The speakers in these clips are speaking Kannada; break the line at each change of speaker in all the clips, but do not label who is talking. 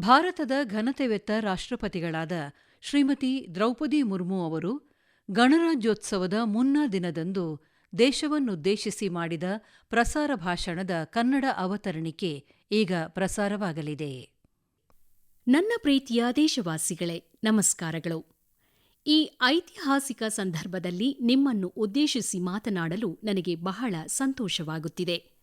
ಭಾರತದ ಘನತೆವೆತ್ತ ರಾಷ್ಟ್ರಪತಿಗಳಾದ ಶ್ರೀಮತಿ ದ್ರೌಪದಿ ಮುರ್ಮು ಅವರು ಗಣರಾಜ್ಯೋತ್ಸವದ ಮುನ್ನಾ ದಿನದಂದು ದೇಶವನ್ನುದ್ದೇಶಿಸಿ ಮಾಡಿದ ಪ್ರಸಾರ ಭಾಷಣದ ಕನ್ನಡ ಅವತರಣಿಕೆ ಈಗ ಪ್ರಸಾರವಾಗಲಿದೆ.
ನನ್ನ ಪ್ರೀತಿಯ ದೇಶವಾಸಿಗಳೇ, ನಮಸ್ಕಾರಗಳು. ಈ ಐತಿಹಾಸಿಕ ಸಂದರ್ಭದಲ್ಲಿ ನಿಮ್ಮನ್ನು ಉದ್ದೇಶಿಸಿ ಮಾತನಾಡಲು ನನಗೆ ಬಹಳ ಸಂತೋಷವಾಗುತ್ತಿದೆ.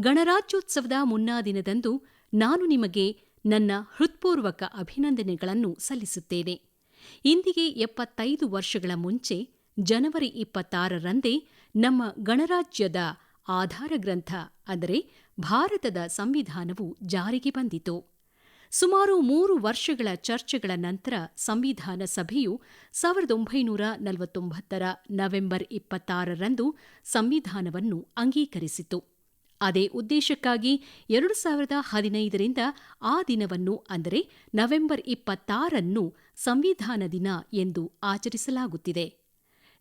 ಗಣರಾಜ್ಯೋತ್ಸವದ ಮುನ್ನಾ ದಿನದಂದು ನಾನು ನಿಮಗೆ ನನ್ನ ಹೃತ್ಪೂರ್ವಕ ಅಭಿನಂದನೆಗಳನ್ನು ಸಲ್ಲಿಸುತ್ತೇನೆ. ಇಂದಿಗೆ ಎಪ್ಪತ್ತೈದು ವರ್ಷಗಳ ಮುಂಚೆ ಜನವರಿ ಇಪ್ಪತ್ತಾರರಂದೇ ನಮ್ಮ ಗಣರಾಜ್ಯದ ಆಧಾರ ಗ್ರಂಥ, ಅಂದರೆ ಭಾರತದ ಸಂವಿಧಾನವು ಜಾರಿಗೆ ಬಂದಿತು. ಸುಮಾರು ಮೂರು ವರ್ಷಗಳ ಚರ್ಚೆಗಳ ನಂತರ ಸಂವಿಧಾನ ಸಭೆಯು ಸಾವಿರದ ಒಂಬೈನೂರ ನಲವತ್ತೊಂಬತ್ತರ ನವೆಂಬರ್ ಇಪ್ಪತ್ತಾರರಂದು ಸಂವಿಧಾನವನ್ನು ಅಂಗೀಕರಿಸಿತು. ಅದೇ ಉದ್ದೇಶಕ್ಕಾಗಿ ಎರಡು ಸಾವಿರದ ಹದಿನೈದರಿಂದ ಆ ದಿನವನ್ನು ಅಂದರೆ ನವೆಂಬರ್ ಇಪ್ಪತ್ತಾರನ್ನು ಸಂವಿಧಾನ ದಿನ ಎಂದು ಆಚರಿಸಲಾಗುತ್ತಿದೆ.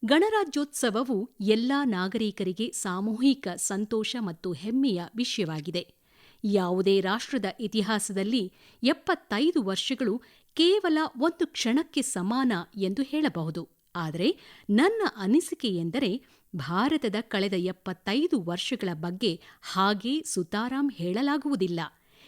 ಗಣರಾಜ್ಯೋತ್ಸವವು ಎಲ್ಲ ನಾಗರಿಕರಿಗೆ ಸಾಮೂಹಿಕ ಸಂತೋಷ ಮತ್ತು ಹೆಮ್ಮೆಯ ವಿಷಯವಾಗಿದೆ. ಯಾವುದೇ ರಾಷ್ಟ್ರದ ಇತಿಹಾಸದಲ್ಲಿ ಎಪ್ಪತ್ತೈದು ವರ್ಷಗಳು ಕೇವಲ ಒಂದು ಕ್ಷಣಕ್ಕೆ ಸಮಾನ ಎಂದು ಹೇಳಬಹುದು. ಆದರೆ ನನ್ನ ಅನಿಸಿಕೆ ಎಂದರೆ ಭಾರತದ ಕಳೆದ ಎಪ್ಪತ್ತೈದು ವರ್ಷಗಳ ಬಗ್ಗೆ ಹಾಗೆ ಸುತಾರಾಂ ಹೇಳಲಾಗುವುದಿಲ್ಲ.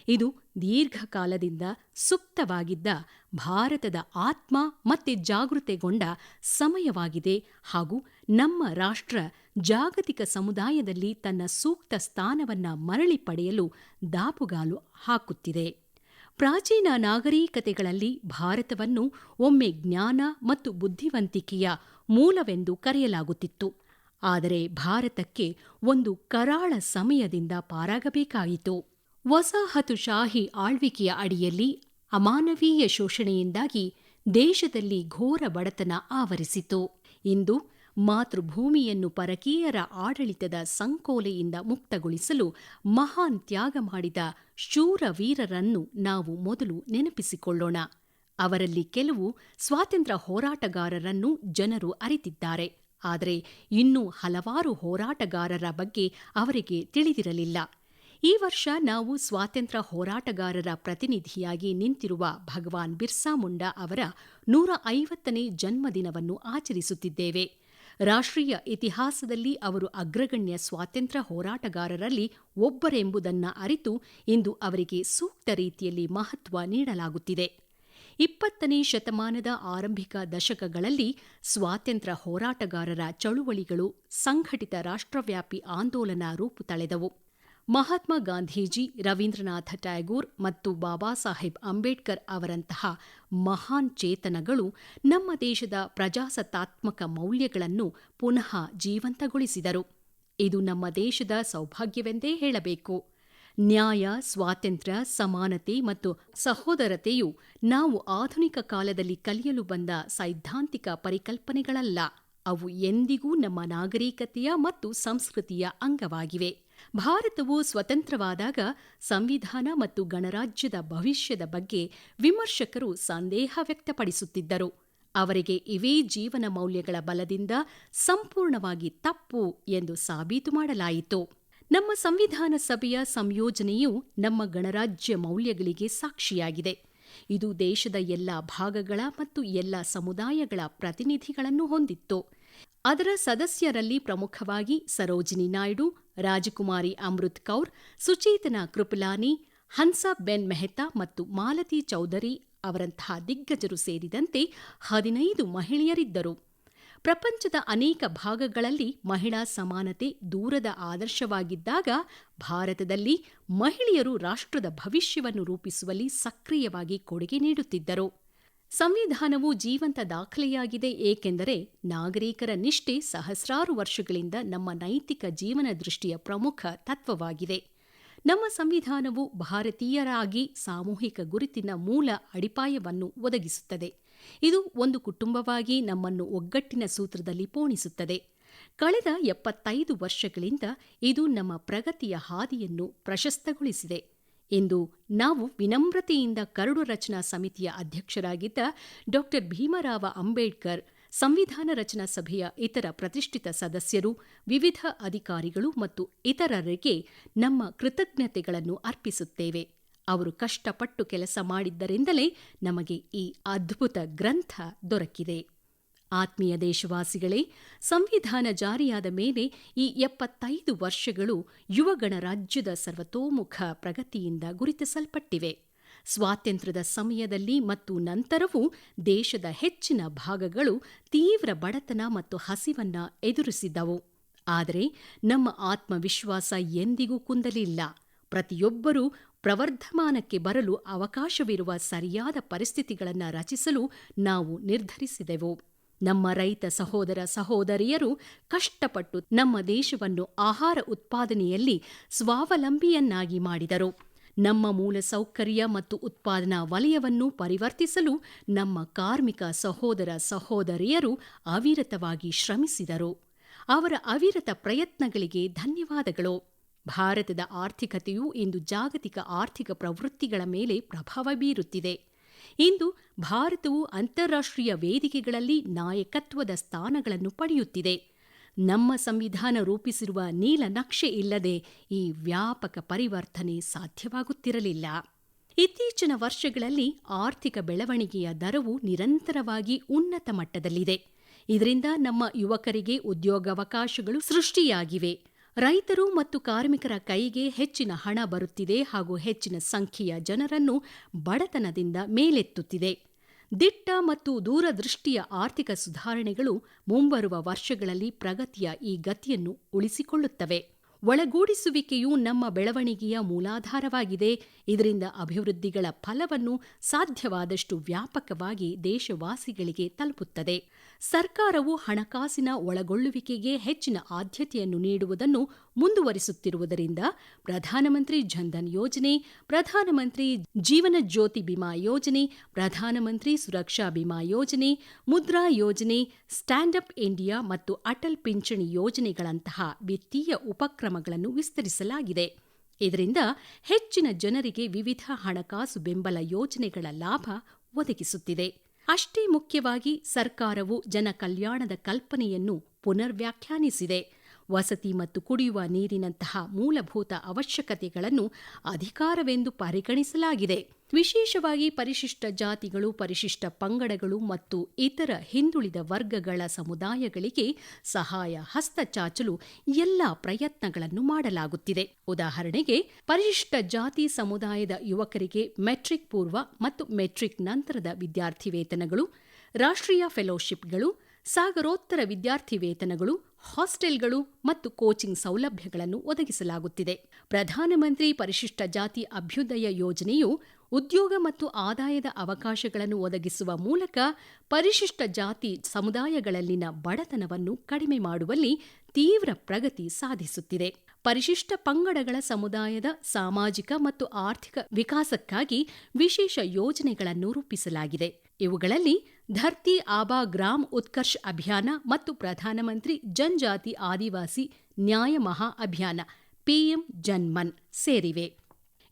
ಇದು ದೀರ್ಘಕಾಲದಿಂದ ಸುಪ್ತವಾಗಿದ್ದ ಭಾರತದ ಆತ್ಮ ಮತ್ತೆ ಜಾಗೃತೆಗೊಂಡ ಸಮಯವಾಗಿದೆ ಹಾಗೂ ನಮ್ಮ ರಾಷ್ಟ್ರ ಜಾಗತಿಕ ಸಮುದಾಯದಲ್ಲಿ ತನ್ನ ಸೂಕ್ತ ಸ್ಥಾನವನ್ನ ಮರಳಿ ಪಡೆಯಲು ದಾಪುಗಾಲು ಹಾಕುತ್ತಿದೆ. ಪ್ರಾಚೀನ ನಾಗರಿಕತೆಗಳಲ್ಲಿ ಭಾರತವನ್ನು ಒಮ್ಮೆ ಜ್ಞಾನ ಮತ್ತು ಬುದ್ಧಿವಂತಿಕೆಯ ಮೂಲವೆಂದು ಕರೆಯಲಾಗುತ್ತಿತ್ತು. ಆದರೆ ಭಾರತಕ್ಕೆ ಒಂದು ಕರಾಳ ಸಮಯದಿಂದ ಪಾರಾಗಬೇಕಾಯಿತು. ವಸಾಹತುಶಾಹಿ ಆಳ್ವಿಕೆಯ ಅಡಿಯಲ್ಲಿ ಅಮಾನವೀಯ ಶೋಷಣೆಯಿಂದಾಗಿ ದೇಶದಲ್ಲಿ ಘೋರ ಬಡತನ ಆವರಿಸಿತು. ಇಂದು ಮಾತೃಭೂಮಿಯನ್ನು ಪರಕೀಯರ ಆಡಳಿತದ ಸಂಕೋಲೆಯಿಂದ ಮುಕ್ತಗೊಳಿಸಲು ಮಹಾನ್ ತ್ಯಾಗ ಮಾಡಿದ ಶೂರವೀರರನ್ನು ನಾವು ಮೊದಲು ನೆನಪಿಸಿಕೊಳ್ಳೋಣ. ಅವರಲ್ಲಿ ಕೆಲವು ಸ್ವಾತಂತ್ರ್ಯ ಹೋರಾಟಗಾರರನ್ನು ಜನರು ಅರಿತಿದ್ದಾರೆ. ಆದರೆ ಇನ್ನೂ ಹಲವಾರು ಹೋರಾಟಗಾರರ ಬಗ್ಗೆ ಅವರಿಗೆ ತಿಳಿದಿರಲಿಲ್ಲ. ಈ ವರ್ಷ ನಾವು ಸ್ವಾತಂತ್ರ್ಯ ಹೋರಾಟಗಾರರ ಪ್ರತಿನಿಧಿಯಾಗಿ ನಿಂತಿರುವ ಭಗವಾನ್ ಬಿರ್ಸಾ ಮುಂಡಾ ಅವರ ನೂರ ಐವತ್ತನೇ ಜನ್ಮದಿನವನ್ನು ಆಚರಿಸುತ್ತಿದ್ದೇವೆ. ರಾಷ್ಟ್ರೀಯ ಇತಿಹಾಸದಲ್ಲಿ ಅವರು ಅಗ್ರಗಣ್ಯ ಸ್ವಾತಂತ್ರ್ಯ ಹೋರಾಟಗಾರರಲ್ಲಿ ಒಬ್ಬರೆಂಬುದನ್ನು ಅರಿತು ಇಂದು ಅವರಿಗೆ ಸೂಕ್ತ ರೀತಿಯಲ್ಲಿ ಮಹತ್ವ ನೀಡಲಾಗುತ್ತಿದೆ. ಇಪ್ಪತ್ತನೇ ಶತಮಾನದ ಆರಂಭಿಕ ದಶಕಗಳಲ್ಲಿ ಸ್ವಾತಂತ್ರ್ಯ ಹೋರಾಟಗಾರರ ಚಳುವಳಿಗಳು ಸಂಘಟಿತ ರಾಷ್ಟ್ರವ್ಯಾಪಿ ಆಂದೋಲನ ರೂಪು ತಳೆದವು ಮಹಾತ್ಮ ಗಾಂಧೀಜಿ, ರವೀಂದ್ರನಾಥ ಟ್ಯಾಗೂರ್ ಮತ್ತು ಬಾಬಾ ಸಾಹೇಬ್ ಅಂಬೇಡ್ಕರ್ ಅವರಂತಹ ಮಹಾನ್ ಚೇತನಗಳು ನಮ್ಮ ದೇಶದ ಪ್ರಜಾಸತ್ತಾತ್ಮಕ ಮೌಲ್ಯಗಳನ್ನು ಪುನಃ ಜೀವಂತಗೊಳಿಸಿದರು. ಇದು ನಮ್ಮ ದೇಶದ ಸೌಭಾಗ್ಯವೆಂದೇ ಹೇಳಬೇಕು. ನ್ಯಾಯ, ಸ್ವಾತಂತ್ರ್ಯ, ಸಮಾನತೆ ಮತ್ತು ಸಹೋದರತೆಯು ನಾವು ಆಧುನಿಕ ಕಾಲದಲ್ಲಿ ಕಲಿಯಲು ಬಂದ ಸೈದ್ಧಾಂತಿಕ ಪರಿಕಲ್ಪನೆಗಳಲ್ಲ. ಅವು ಎಂದಿಗೂ ನಮ್ಮ ನಾಗರಿಕತೆಯ ಮತ್ತು ಸಂಸ್ಕೃತಿಯ ಅಂಗವಾಗಿವೆ. ಭಾರತವು ಸ್ವತಂತ್ರವಾದಾಗ ಸಂವಿಧಾನ ಮತ್ತು ಗಣರಾಜ್ಯದ ಭವಿಷ್ಯದ ಬಗ್ಗೆ ವಿಮರ್ಶಕರು ಸಂದೇಹ ವ್ಯಕ್ತಪಡಿಸುತ್ತಿದ್ದರು. ಅವರಿಗೆ ಇವೇ ಜೀವನ ಮೌಲ್ಯಗಳ ಬಲದಿಂದ ಸಂಪೂರ್ಣವಾಗಿ ತಪ್ಪು ಎಂದು ಸಾಬೀತು ಮಾಡಲಾಯಿತು. ನಮ್ಮ ಸಂವಿಧಾನ ಸಭೆಯ ಸಂಯೋಜನೆಯು ನಮ್ಮ ಗಣರಾಜ್ಯ ಮೌಲ್ಯಗಳಿಗೆ ಸಾಕ್ಷಿಯಾಗಿದೆ. ಇದು ದೇಶದ ಎಲ್ಲ ಭಾಗಗಳ ಮತ್ತು ಎಲ್ಲ ಸಮುದಾಯಗಳ ಪ್ರತಿನಿಧಿಗಳನ್ನು ಹೊಂದಿತ್ತು. ಅದರ ಸದಸ್ಯರಲ್ಲಿ ಪ್ರಮುಖವಾಗಿ ಸರೋಜಿನಿ ನಾಯ್ಡು, ರಾಜಕುಮಾರಿ ಅಮೃತ್ ಕೌರ್, ಸುಚೇತನಾ ಕೃಪಲಾನಿ, ಹನ್ಸಾ ಬೆನ್ ಮೆಹ್ತಾ ಮತ್ತು ಮಾಲತಿ ಚೌಧರಿ ಅವರಂತಹ ದಿಗ್ಗಜರು ಸೇರಿದಂತೆ ಹದಿನೈದು ಮಹಿಳೆಯರಿದ್ದರು. ಪ್ರಪಂಚದ ಅನೇಕ ಭಾಗಗಳಲ್ಲಿ ಮಹಿಳಾ ಸಮಾನತೆ ದೂರದ ಆದರ್ಶವಾಗಿದ್ದಾಗ ಭಾರತದಲ್ಲಿ ಮಹಿಳೆಯರು ರಾಷ್ಟ್ರದ ಭವಿಷ್ಯವನ್ನು ರೂಪಿಸುವಲ್ಲಿ ಸಕ್ರಿಯವಾಗಿ ಕೊಡುಗೆ ನೀಡುತ್ತಿದ್ದರು. ಸಂವಿಧಾನವು ಜೀವಂತ ದಾಖಲೆಯಾಗಿದೆ, ಏಕೆಂದರೆ ನಾಗರಿಕರ ನಿಷ್ಠೆ ಸಹಸ್ರಾರು ವರ್ಷಗಳಿಂದ ನಮ್ಮ ನೈತಿಕ ಜೀವನ ದೃಷ್ಟಿಯ ಪ್ರಮುಖ ತತ್ವವಾಗಿದೆ. ನಮ್ಮ ಸಂವಿಧಾನವು ಭಾರತೀಯರಾಗಿ ಸಾಮೂಹಿಕ ಗುರುತಿನ ಮೂಲ ಅಡಿಪಾಯವನ್ನು ಒದಗಿಸುತ್ತದೆ. ಇದು ಒಂದು ಕುಟುಂಬವಾಗಿ ನಮ್ಮನ್ನು ಒಗ್ಗಟ್ಟಿನ ಸೂತ್ರದಲ್ಲಿ ಪೋಣಿಸುತ್ತದೆ. ಕಳೆದ ಎಪ್ಪತ್ತೈದು ವರ್ಷಗಳಿಂದ ಇದು ನಮ್ಮ ಪ್ರಗತಿಯ ಹಾದಿಯನ್ನು ಪ್ರಶಸ್ತಗೊಳಿಸಿದೆ. ಇಂದು ನಾವು ವಿನಮ್ರತೆಯಿಂದ ಕರಡು ರಚನಾ ಸಮಿತಿಯ ಅಧ್ಯಕ್ಷರಾಗಿದ್ದ ಡಾ ಭೀಮರಾವ ಅಂಬೇಡ್ಕರ್, ಸಂವಿಧಾನ ರಚನಾ ಸಭೆಯ ಇತರ ಪ್ರತಿಷ್ಠಿತ ಸದಸ್ಯರು, ವಿವಿಧ ಅಧಿಕಾರಿಗಳು ಮತ್ತು ಇತರರಿಗೆ ನಮ್ಮ ಕೃತಜ್ಞತೆಗಳನ್ನು ಅರ್ಪಿಸುತ್ತೇವೆ. ಅವರು ಕಷ್ಟಪಟ್ಟು ಕೆಲಸ ಮಾಡಿದ್ದರಿಂದಲೇ ನಮಗೆ ಈ ಅದ್ಭುತ ಗ್ರಂಥ ದೊರಕಿದೆ. ಆತ್ಮೀಯ ದೇಶವಾಸಿಗಳೇ, ಸಂವಿಧಾನ ಜಾರಿಯಾದ ಮೇಲೆ ಈ ಎಪ್ಪತ್ತೈದು ವರ್ಷಗಳು ಯುವ ಗಣರಾಜ್ಯದ ಸರ್ವತೋಮುಖ ಪ್ರಗತಿಯಿಂದ ಗುರುತಿಸಲ್ಪಟ್ಟಿವೆ. ಸ್ವಾತಂತ್ರ್ಯದ ಸಮಯದಲ್ಲಿ ಮತ್ತು ನಂತರವೂ ದೇಶದ ಹೆಚ್ಚಿನ ಭಾಗಗಳು ತೀವ್ರ ಬಡತನ ಮತ್ತು ಹಸಿವನ್ನ ಎದುರಿಸಿದ್ದವು. ಆದರೆ ನಮ್ಮ ಆತ್ಮವಿಶ್ವಾಸ ಎಂದಿಗೂ ಕುಂದಲಿಲ್ಲ. ಪ್ರತಿಯೊಬ್ಬರೂ ಪ್ರವರ್ಧಮಾನಕ್ಕೆ ಬರಲು ಅವಕಾಶವಿರುವ ಸರಿಯಾದ ಪರಿಸ್ಥಿತಿಗಳನ್ನು ರಚಿಸಲು ನಾವು ನಿರ್ಧರಿಸಿದೆವು. ನಮ್ಮ ರೈತ ಸಹೋದರ ಸಹೋದರಿಯರು ಕಷ್ಟಪಟ್ಟು ನಮ್ಮ ದೇಶವನ್ನು ಆಹಾರ ಉತ್ಪಾದನೆಯಲ್ಲಿ ಸ್ವಾವಲಂಬಿಯನ್ನಾಗಿ ಮಾಡಿದರು. ನಮ್ಮ ಮೂಲಸೌಕರ್ಯ ಮತ್ತು ಉತ್ಪಾದನಾ ವಲಯವನ್ನು ಪರಿವರ್ತಿಸಲು ನಮ್ಮ ಕಾರ್ಮಿಕ ಸಹೋದರ ಸಹೋದರಿಯರು ಅವಿರತವಾಗಿ ಶ್ರಮಿಸಿದರು. ಅವರ ಅವಿರತ ಪ್ರಯತ್ನಗಳಿಗೆ ಧನ್ಯವಾದಗಳು. ಭಾರತದ ಆರ್ಥಿಕತೆಯು ಇಂದು ಜಾಗತಿಕ ಆರ್ಥಿಕ ಪ್ರವೃತ್ತಿಗಳ ಮೇಲೆ ಪ್ರಭಾವ ಬೀರುತ್ತಿದೆ. ಇಂದು ಭಾರತವು ಅಂತಾರಾಷ್ಟ್ರೀಯ ವೇದಿಕೆಗಳಲ್ಲಿ ನಾಯಕತ್ವದ ಸ್ಥಾನಗಳನ್ನು ಪಡೆಯುತ್ತಿದೆ. ನಮ್ಮ ಸಂವಿಧಾನ ರೂಪಿಸಿರುವ ನೀಲನಕ್ಷೆ ಇಲ್ಲದೆ ಈ ವ್ಯಾಪಕ ಪರಿವರ್ತನೆ ಸಾಧ್ಯವಾಗುತ್ತಿರಲಿಲ್ಲ. ಇತ್ತೀಚಿನ ವರ್ಷಗಳಲ್ಲಿ ಆರ್ಥಿಕ ಬೆಳವಣಿಗೆಯ ದರವು ನಿರಂತರವಾಗಿ ಉನ್ನತ ಮಟ್ಟದಲ್ಲಿದೆ. ಇದರಿಂದ ನಮ್ಮ ಯುವಕರಿಗೆ ಉದ್ಯೋಗಾವಕಾಶಗಳು ಸೃಷ್ಟಿಯಾಗಿವೆ. ರೈತರು ಮತ್ತು ಕಾರ್ಮಿಕರ ಕೈಗೆ ಹೆಚ್ಚಿನ ಹಣ ಬರುತ್ತಿದೆ ಹಾಗೂ ಹೆಚ್ಚಿನ ಸಂಖ್ಯೆಯ ಜನರನ್ನು ಬಡತನದಿಂದ ಮೇಲೆತ್ತುತ್ತಿದೆ. ದಿಟ್ಟ ಮತ್ತು ದೂರದೃಷ್ಟಿಯ ಆರ್ಥಿಕ ಸುಧಾರಣೆಗಳು ಮುಂಬರುವ ವರ್ಷಗಳಲ್ಲಿ ಪ್ರಗತಿಯ ಈ ಗತಿಯನ್ನು ಉಳಿಸಿಕೊಳ್ಳುತ್ತವೆ. ಒಳಗೂಡಿಸುವಿಕೆಯು ನಮ್ಮ ಬೆಳವಣಿಗೆಯ ಮೂಲಾಧಾರವಾಗಿದೆ. ಇದರಿಂದ ಅಭಿವೃದ್ಧಿಗಳ ಫಲವನ್ನು ಸಾಧ್ಯವಾದಷ್ಟು ವ್ಯಾಪಕವಾಗಿ ದೇಶವಾಸಿಗಳಿಗೆ ತಲುಪುತ್ತದೆ. ಸರ್ಕಾರವು ಹಣಕಾಸಿನ ಒಳಗೊಳ್ಳುವಿಕೆಗೆ ಹೆಚ್ಚಿನ ಆದ್ಯತೆಯನ್ನು ನೀಡುವುದನ್ನು ಮುಂದುವರಿಸುತ್ತಿರುವುದರಿಂದ ಪ್ರಧಾನಮಂತ್ರಿ ಜನ್ಧನ್ ಯೋಜನೆ, ಪ್ರಧಾನಮಂತ್ರಿ ಜೀವನ ಜ್ಯೋತಿ ಬಿಮಾ ಯೋಜನೆ, ಪ್ರಧಾನಮಂತ್ರಿ ಸುರಕ್ಷಾ ಬಿಮಾ ಯೋಜನೆ, ಮುದ್ರಾ ಯೋಜನೆ, ಸ್ಟ್ಯಾಂಡ್ ಅಪ್ ಇಂಡಿಯಾ ಮತ್ತು ಅಟಲ್ ಪಿಂಚಣಿ ಯೋಜನೆಗಳಂತಹ ವಿತ್ತೀಯ ಉಪಕ್ರಮಗಳನ್ನು ವಿಸ್ತರಿಸಲಾಗಿದೆ. ಇದರಿಂದ ಹೆಚ್ಚಿನ ಜನರಿಗೆ ವಿವಿಧ ಹಣಕಾಸು ಬೆಂಬಲ ಯೋಜನೆಗಳ ಲಾಭ ಒದಗಿಸುತ್ತಿದೆ. ಅಷ್ಟೇ ಮುಖ್ಯವಾಗಿ ಸರ್ಕಾರವು ಜನಕಲ್ಯಾಣದ ಕಲ್ಪನೆಯನ್ನು ಪುನರ್ವ್ಯಾಖ್ಯಾನಿಸಿದೆ. ವಸತಿ ಮತ್ತು ಕುಡಿಯುವ ನೀರಿನಂತಹ ಮೂಲಭೂತ ಅವಶ್ಯಕತೆಗಳನ್ನು ಅಧಿಕಾರವೆಂದು ಪರಿಗಣಿಸಲಾಗಿದೆ. ವಿಶೇಷವಾಗಿ ಪರಿಶಿಷ್ಟ ಜಾತಿಗಳು, ಪರಿಶಿಷ್ಟ ಪಂಗಡಗಳು ಮತ್ತು ಇತರ ಹಿಂದುಳಿದ ವರ್ಗಗಳ ಸಮುದಾಯಗಳಿಗೆ ಸಹಾಯ ಹಸ್ತ ಚಾಚಲು ಎಲ್ಲ ಪ್ರಯತ್ನಗಳನ್ನು ಮಾಡಲಾಗುತ್ತಿದೆ. ಉದಾಹರಣೆಗೆ, ಪರಿಶಿಷ್ಟ ಜಾತಿ ಸಮುದಾಯದ ಯುವಕರಿಗೆ ಮೆಟ್ರಿಕ್ ಪೂರ್ವ ಮತ್ತು ಮೆಟ್ರಿಕ್ ನಂತರದ ವಿದ್ಯಾರ್ಥಿ ವೇತನಗಳು ರಾಷ್ಟ್ರೀಯ ಫೆಲೋಶಿಪ್ಗಳು, ಸಾಗರೋತ್ತರ ವಿದ್ಯಾರ್ಥಿ ವೇತನಗಳು ಹಾಸ್ಟೆಲ್ಗಳು ಮತ್ತು ಕೋಚಿಂಗ್ ಸೌಲಭ್ಯಗಳನ್ನು ಒದಗಿಸಲಾಗುತ್ತಿದೆ. ಪ್ರಧಾನಮಂತ್ರಿ ಪರಿಶಿಷ್ಟ ಜಾತಿ ಅಭ್ಯುದಯ ಯೋಜನೆಯು ಉದ್ಯೋಗ ಮತ್ತು ಆದಾಯದ ಅವಕಾಶಗಳನ್ನು ಒದಗಿಸುವ ಮೂಲಕ ಪರಿಶಿಷ್ಟ ಜಾತಿ ಸಮುದಾಯಗಳಲ್ಲಿನ ಬಡತನವನ್ನು ಕಡಿಮೆ ಮಾಡುವಲ್ಲಿ ತೀವ್ರ ಪ್ರಗತಿ ಸಾಧಿಸುತ್ತಿದೆ. ಪರಿಶಿಷ್ಟ ಪಂಗಡಗಳ ಸಮುದಾಯದ ಸಾಮಾಜಿಕ ಮತ್ತು ಆರ್ಥಿಕ ವಿಕಾಸಕ್ಕಾಗಿ ವಿಶೇಷ ಯೋಜನೆಗಳನ್ನು ರೂಪಿಸಲಾಗಿದೆ. ಇವುಗಳಲ್ಲಿ ಧರ್ತಿ ಆಬಾ ಗ್ರಾಮ್ ಉತ್ಕರ್ಷ್ ಅಭಿಯಾನ ಮತ್ತು ಪ್ರಧಾನಮಂತ್ರಿ ಜನ್ಜಾತಿ ಆದಿವಾಸಿ ನ್ಯಾಯ ಮಹಾ ಅಭಿಯಾನ, ಪಿಎಂ ಜನ್ಮನ್ ಸೇರಿವೆ.